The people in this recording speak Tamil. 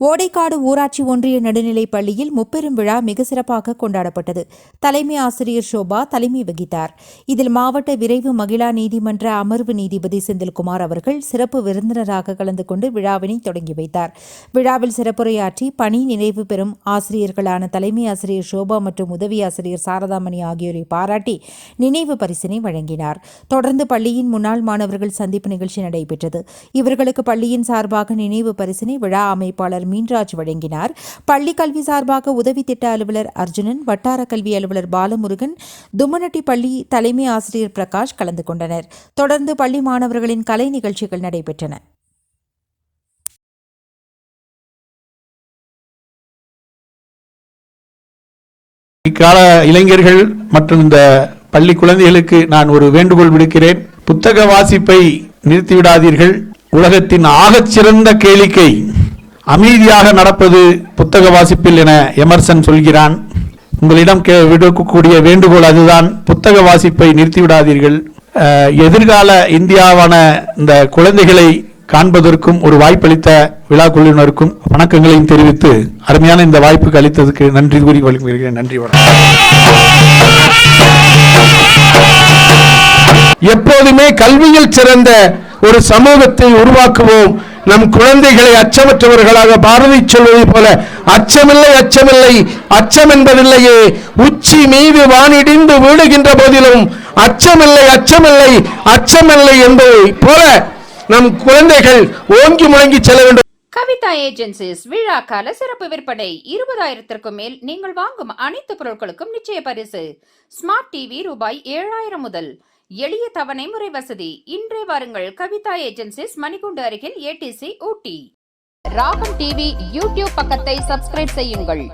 ஓடைக்காடு ஊராட்சி ஒன்றிய நடுநிலைப் பள்ளியில் முப்பெரும் விழா மிக சிறப்பாக கொண்டாடப்பட்டது. தலைமை ஆசிரியர் ஷோபா தலைமை வகித்தார். இதில் மாவட்ட விரைவு மகிழா நீதிமன்ற அமர்வு நீதிபதி செந்தில்குமார் அவர்கள் சிறப்பு விருந்தினராக கலந்து கொண்டு விழாவினை தொடங்கி வைத்தார். விழாவில் சிறப்புரையாற்றி பணி நிறைவு பெறும் ஆசிரியர்களான தலைமை ஆசிரியர் ஷோபா மற்றும் உதவி ஆசிரியர் சாரதாமணி ஆகியோரை பாராட்டி நினைவு பரிசினை வழங்கினார். தொடர்ந்து பள்ளியின் முன்னாள் மாணவர்கள் சந்திப்பு நிகழ்ச்சி நடைபெற்றது. இவர்களுக்கு பள்ளியின் சார்பாக நினைவு பரிசினை விழா அமைப்பாளர் மீன்ராஜ் வழங்கினார். பள்ளி கல்வி சார்பாக உதவி திட்ட அலுவலர் அர்ஜுனன் வட்டார கல்வி அலுவலர் பாலமுருகன் தும்மனட்டி பள்ளி தலைமை ஆசிரியர் பிரகாஷ் கலந்து கொண்டனர். தொடர்ந்து பள்ளி மாணவர்களின் கலை நிகழ்ச்சிகள் நடைபெற்றன. இக்கால இளைஞர்கள் மற்றும் இந்த பள்ளி குழந்தைகளுக்கு நான் ஒரு வேண்டுகோள் விடுக்கிறேன். புத்தக வாசிப்பை நிறுத்திவிடாதீர்கள். உலகத்தின் ஆகச் சிறந்த கேளிக்கை அமைதியாக நடப்பது புத்தக வாசிப்பில் என எமர்சன் சொல்கிறான். உங்களிடம் கே- விடுக்கக்கூடிய வேண்டுகோள் அதுதான். புத்தக வாசிப்பை நிறுத்திவிடாதீர்கள். எதிர்கால இந்தியாவான இந்த குழந்தைகளை காண்பதற்கும் ஒரு வாய்ப்பளித்த விழா குழுவினருக்கும் வணக்கங்களையும் தெரிவித்து அருமையான இந்த வாய்ப்புக்கு அளித்ததுக்கு நன்றி கூறி வழங்குகிறேன் நன்றி வணக்கம். எப்போதுமே கல்வியில் சிறந்த ஒரு சமூகத்தை உருவாக்குவோம். நம் குழந்தைகளை அச்சமற்றவர்களாக பாரதி சொல்வது போல அச்சமில்லை அச்சமில்லை அச்சம் என்பதில்லையே உச்சி மீது வானிடிந்து வீடுகின்ற போதிலும் அச்சமில்லை அச்சமில்லை அச்சமில்லை என்பதை போல நம் குழந்தைகள் ஓங்கி முழங்கி செல்ல வேண்டும். கவிதா ஏஜென்சிஸ் விழா கால சிறப்பு விற்பனை. இருபதாயிரத்திற்கும் மேல் நீங்கள் வாங்கும் அனைத்து பொருட்களுக்கும் நிச்சய பரிசு. ஸ்மார்ட் டிவி ரூபாய் ஏழாயிரம் முதல் எளிய தவணை முறை வசதி. இன்றே வாருங்கள். கவிதா ஏஜென்சிஸ் மணிகுண்டு அருகில் ஏடிசி ஊட்டி. ராகம் டிவி யூடியூப் பக்கத்தை சப்ஸ்கிரைப் செய்யுங்கள்.